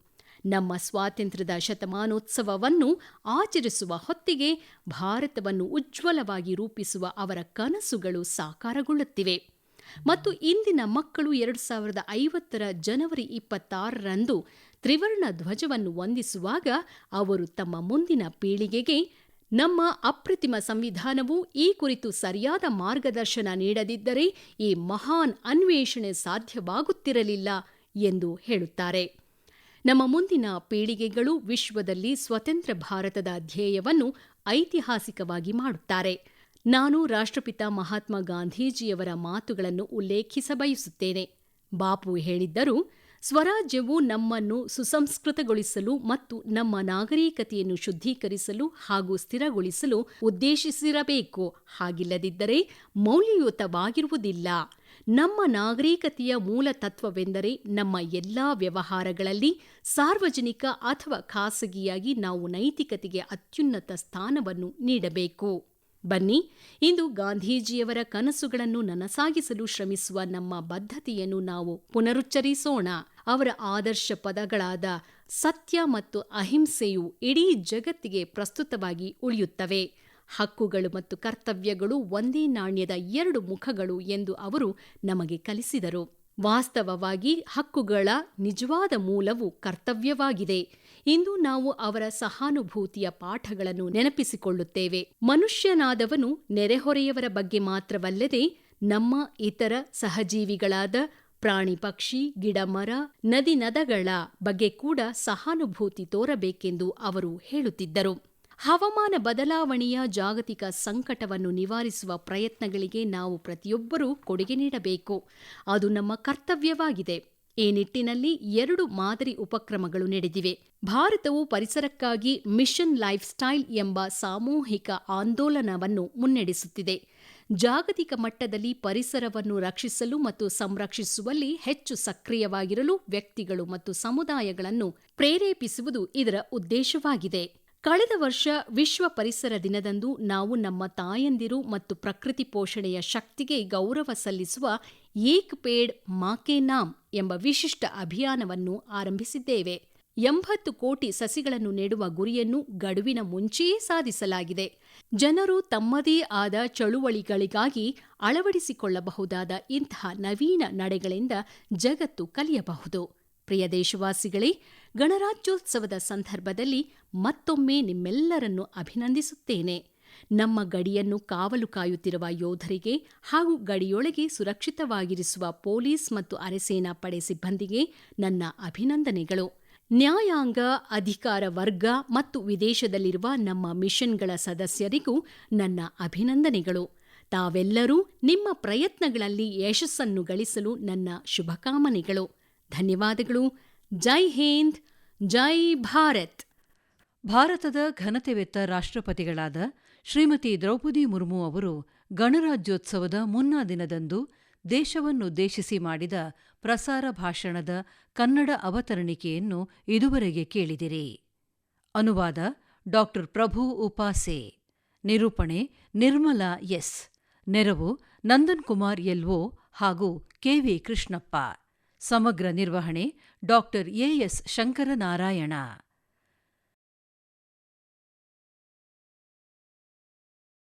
ನಮ್ಮ ಸ್ವಾತಂತ್ರ್ಯದ ಶತಮಾನೋತ್ಸವವನ್ನು ಆಚರಿಸುವ ಹೊತ್ತಿಗೆ ಭಾರತವನ್ನು ಉಜ್ವಲವಾಗಿ ರೂಪಿಸುವ ಅವರ ಕನಸುಗಳು ಸಾಕಾರಗೊಳ್ಳುತ್ತಿವೆ. ಮತ್ತು ಇಂದಿನ ಮಕ್ಕಳು ಎರಡು ಸಾವಿರದ ಐವತ್ತರ ಜನವರಿ ಇಪ್ಪತ್ತಾರರಂದು ತ್ರಿವರ್ಣ ಧ್ವಜವನ್ನು ವಂದಿಸುವಾಗ ಅವರು ತಮ್ಮ ಮುಂದಿನ ಪೀಳಿಗೆಗೆ ನಮ್ಮ ಅಪ್ರತಿಮ ಸಂವಿಧಾನವು ಈ ಕುರಿತು ಸರಿಯಾದ ಮಾರ್ಗದರ್ಶನ ನೀಡದಿದ್ದರೆ ಈ ಮಹಾನ್ ಅನ್ವೇಷಣೆ ಸಾಧ್ಯವಾಗುತ್ತಿರಲಿಲ್ಲ ಎಂದು ಹೇಳುತ್ತಾರೆ. ನಮ್ಮ ಮುಂದಿನ ಪೀಳಿಗೆಗಳು ವಿಶ್ವದಲ್ಲಿ ಸ್ವತಂತ್ರ ಭಾರತದ ಧ್ಯೇಯವನ್ನು ಐತಿಹಾಸಿಕವಾಗಿ ಮಾಡುತ್ತಾರೆ. ನಾನು ರಾಷ್ಟ್ರಪಿತ ಮಹಾತ್ಮ ಗಾಂಧೀಜಿಯವರ ಮಾತುಗಳನ್ನು ಉಲ್ಲೇಖಿಸಬಯಸುತ್ತೇನೆ. ಬಾಪು ಹೇಳಿದ್ದರು ಸ್ವರಾಜ್ಯವು ನಮ್ಮನ್ನು ಸುಸಂಸ್ಕೃತಗೊಳಿಸಲು ಮತ್ತು ನಮ್ಮ ನಾಗರಿಕತೆಯನ್ನು ಶುದ್ಧೀಕರಿಸಲು ಹಾಗೂ ಸ್ಥಿರಗೊಳಿಸಲು ಉದ್ದೇಶಿಸಿರಬೇಕು. ಹಾಗಿಲ್ಲದಿದ್ದರೆ ಮೌಲ್ಯಯುತವಾಗಿರುವುದಿಲ್ಲ. ನಮ್ಮ ನಾಗರಿಕತೆಯ ಮೂಲ ತತ್ವವೆಂದರೆ ನಮ್ಮ ಎಲ್ಲಾ ವ್ಯವಹಾರಗಳಲ್ಲಿ ಸಾರ್ವಜನಿಕ ಅಥವಾ ಖಾಸಗಿಯಾಗಿ ನಾವು ನೈತಿಕತೆಗೆ ಅತ್ಯುನ್ನತ ಸ್ಥಾನವನ್ನು ನೀಡಬೇಕು. ಬನ್ನಿ, ಇಂದು ಗಾಂಧೀಜಿಯವರ ಕನಸುಗಳನ್ನು ನನಸಾಗಿಸಲು ಶ್ರಮಿಸುವ ನಮ್ಮ ಬದ್ಧತೆಯನ್ನು ನಾವು ಪುನರುಚ್ಚರಿಸೋಣ. ಅವರ ಆದರ್ಶ ಪದಗಳಾದ ಸತ್ಯ ಮತ್ತು ಅಹಿಂಸೆಯು ಇಡೀ ಜಗತ್ತಿಗೆ ಪ್ರಸ್ತುತವಾಗಿ ಉಳಿಯುತ್ತವೆ. ಹಕ್ಕುಗಳು ಮತ್ತು ಕರ್ತವ್ಯಗಳು ಒಂದೇ ನಾಣ್ಯದ ಎರಡು ಮುಖಗಳು ಎಂದು ಅವರು ನಮಗೆ ಕಲಿಸಿದರು. ವಾಸ್ತವವಾಗಿ ಹಕ್ಕುಗಳ ನಿಜವಾದ ಮೂಲವು ಕರ್ತವ್ಯವಾಗಿದೆ. ಇಂದು ನಾವು ಅವರ ಸಹಾನುಭೂತಿಯ ಪಾಠಗಳನ್ನು ನೆನಪಿಸಿಕೊಳ್ಳುತ್ತೇವೆ. ಮನುಷ್ಯನಾದವನು ನೆರೆಹೊರೆಯವರ ಬಗ್ಗೆ ಮಾತ್ರವಲ್ಲದೆ ನಮ್ಮ ಇತರ ಸಹಜೀವಿಗಳಾದ ಪ್ರಾಣಿ ಪಕ್ಷಿ, ಗಿಡ ಮರ, ನದಿ ನದಗಳ ಬಗ್ಗೆ ಕೂಡ ಸಹಾನುಭೂತಿ ತೋರಬೇಕೆಂದು ಅವರು ಹೇಳುತ್ತಿದ್ದರು. ಹವಾಮಾನ ಬದಲಾವಣೆಯ ಜಾಗತಿಕ ಸಂಕಟವನ್ನು ನಿವಾರಿಸುವ ಪ್ರಯತ್ನಗಳಿಗೆ ನಾವು ಪ್ರತಿಯೊಬ್ಬರೂ ಕೊಡುಗೆ ನೀಡಬೇಕು. ಅದು ನಮ್ಮ ಕರ್ತವ್ಯವಾಗಿದೆ. ಈ ನಿಟ್ಟಿನಲ್ಲಿ ಎರಡು ಮಾದರಿ ಉಪಕ್ರಮಗಳು ನಡೆದಿವೆ. ಭಾರತವು ಪರಿಸರಕ್ಕಾಗಿ ಮಿಷನ್ ಲೈಫ್ ಸ್ಟೈಲ್ ಎಂಬ ಸಾಮೂಹಿಕ ಆಂದೋಲನವನ್ನು ಮುನ್ನಡೆಸುತ್ತಿದೆ. ಜಾಗತಿಕ ಮಟ್ಟದಲ್ಲಿ ಪರಿಸರವನ್ನು ರಕ್ಷಿಸಲು ಮತ್ತು ಸಂರಕ್ಷಿಸುವಲ್ಲಿ ಹೆಚ್ಚು ಸಕ್ರಿಯವಾಗಿರಲು ವ್ಯಕ್ತಿಗಳು ಮತ್ತು ಸಮುದಾಯಗಳನ್ನು ಪ್ರೇರೇಪಿಸುವುದು ಇದರ ಉದ್ದೇಶವಾಗಿದೆ. ಕಳೆದ ವರ್ಷ ವಿಶ್ವ ಪರಿಸರ ದಿನದಂದು ನಾವು ನಮ್ಮ ತಾಯಂದಿರು ಮತ್ತು ಪ್ರಕೃತಿ ಪೋಷಣೆಯ ಶಕ್ತಿಗೆ ಗೌರವ ಸಲ್ಲಿಸುವ ಏಕ್ ಪೇಡ್ ಮಾಕೆ ನಾಮ್ ಎಂಬ ವಿಶಿಷ್ಟ ಅಭಿಯಾನವನ್ನು ಆರಂಭಿಸಿದ್ದೇವೆ. ಎಂಬತ್ತು ಕೋಟಿ ಸಸಿಗಳನ್ನು ನೆಡುವ ಗುರಿಯನ್ನು ಗಡುವಿನ ಮುಂಚೆಯೇ ಸಾಧಿಸಲಾಗಿದೆ. ಜನರು ತಮ್ಮದೇ ಆದ ಚಳುವಳಿಗಳಿಗಾಗಿ ಅಳವಡಿಸಿಕೊಳ್ಳಬಹುದಾದ ಇಂತಹ ನವೀನ ನಡೆಗಳಿಂದ ಜಗತ್ತು ಕಲಿಯಬಹುದು. ಪ್ರಿಯ ದೇಶವಾಸಿಗಳೇ, ಗಣರಾಜ್ಯೋತ್ಸವದ ಸಂದರ್ಭದಲ್ಲಿ ಮತ್ತೊಮ್ಮೆ ನಿಮ್ಮೆಲ್ಲರನ್ನು ಅಭಿನಂದಿಸುತ್ತೇನೆ. ನಮ್ಮ ಗಡಿಯನ್ನು ಕಾವಲು ಕಾಯುತ್ತಿರುವ ಯೋಧರಿಗೆ ಹಾಗೂ ಗಡಿಯೊಳಗೆ ಸುರಕ್ಷಿತವಾಗಿರಿಸುವ ಪೊಲೀಸ್ ಮತ್ತು ಅರೆಸೇನಾ ಪಡೆ ಸಿಬ್ಬಂದಿಗೆ ನನ್ನ ಅಭಿನಂದನೆಗಳು. ನ್ಯಾಯಾಂಗ ಅಧಿಕಾರ ವರ್ಗ ಮತ್ತು ವಿದೇಶದಲ್ಲಿರುವ ನಮ್ಮ ಮಿಷನ್ಗಳ ಸದಸ್ಯರಿಗೂ ನನ್ನ ಅಭಿನಂದನೆಗಳು. ತಾವೆಲ್ಲರೂ ನಿಮ್ಮ ಪ್ರಯತ್ನಗಳಲ್ಲಿ ಯಶಸ್ಸನ್ನು ಗಳಿಸಲು ನನ್ನ ಶುಭಕಾಮನೆಗಳು. ಧನ್ಯವಾದಗಳು. ಜೈ ಹಿಂದ್, ಜೈ ಭಾರತ್.
ಭಾರತದ ಘನತೆವೆತ್ತ ರಾಷ್ಟ್ರಪತಿಗಳಾದ ಶ್ರೀಮತಿ ದ್ರೌಪದಿ ಮುರ್ಮು ಅವರು ಗಣರಾಜ್ಯೋತ್ಸವದ ಮುನ್ನಾ ದಿನದಂದು ದೇಶವನ್ನುದ್ದೇಶಿಸಿ ಮಾಡಿದ ಪ್ರಸಾರ ಭಾಷಣದ ಕನ್ನಡ ಅವತರಣಿಕೆಯನ್ನು ಇದುವರೆಗೆ ಕೇಳಿದಿರಿ. ಅನುವಾದ ಡಾಕ್ಟರ್ ಪ್ರಭು ಉಪಾಸೆ. ನಿರೂಪಣೆ ನಿರ್ಮಲಾ ಎಸ್. ನೆರವು ನಂದನ್ ಕುಮಾರ್ ಎಲ್ಒ ಹಾಗೂ ಕೆವಿ ಕೃಷ್ಣಪ್ಪ. ಸಮಗ್ರ ನಿರ್ವಹಣೆ ಡಾಕ್ಟರ್ ಎಎಸ್ ಶಂಕರನಾರಾಯಣ.